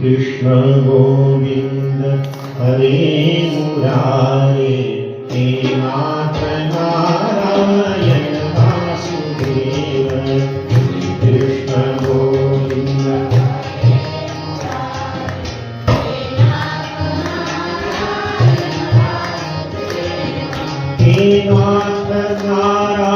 कृष्ण गोविन्द हरे मुरारे हे नाथ नारायण वासुदेव कृष्ण गोविन्द हे नाथ नारायण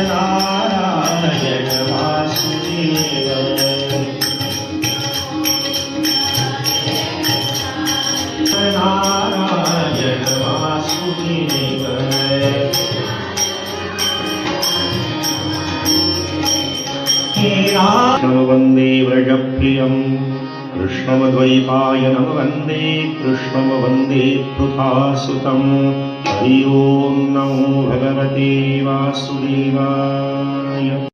ष्णमद्वैपाय नव वन्दे कृष्णमवन्दे पृथासुतम्। हरि ओं नमो भगवते वासुदेवाय।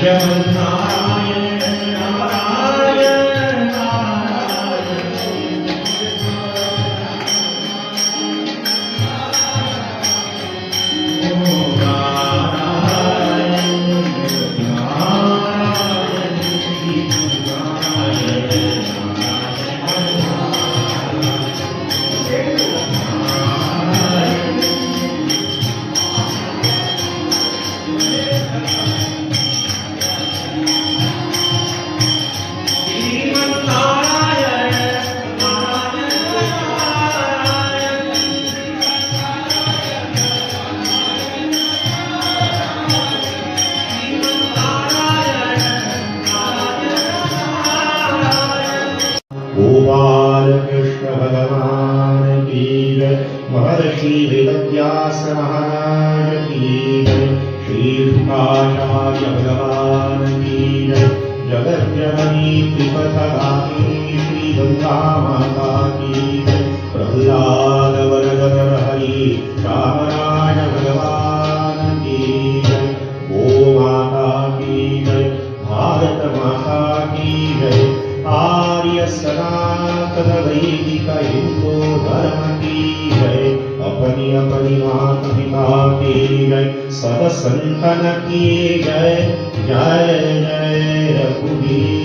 Yeah. महर्षि वेदव्यास महाराज की श्री शुकाचार्य भगवान की जय जगत जननी त्रिपथगामी श्री गंगा माता की प्रहलाद वरदर हरि रामराज भगवान की गो माता की भारत माता की आर्य सनातन वैदिक हिंदू धर्म अपनी अपनी मात की जय सब संतन की जय जय जय रघुवीर।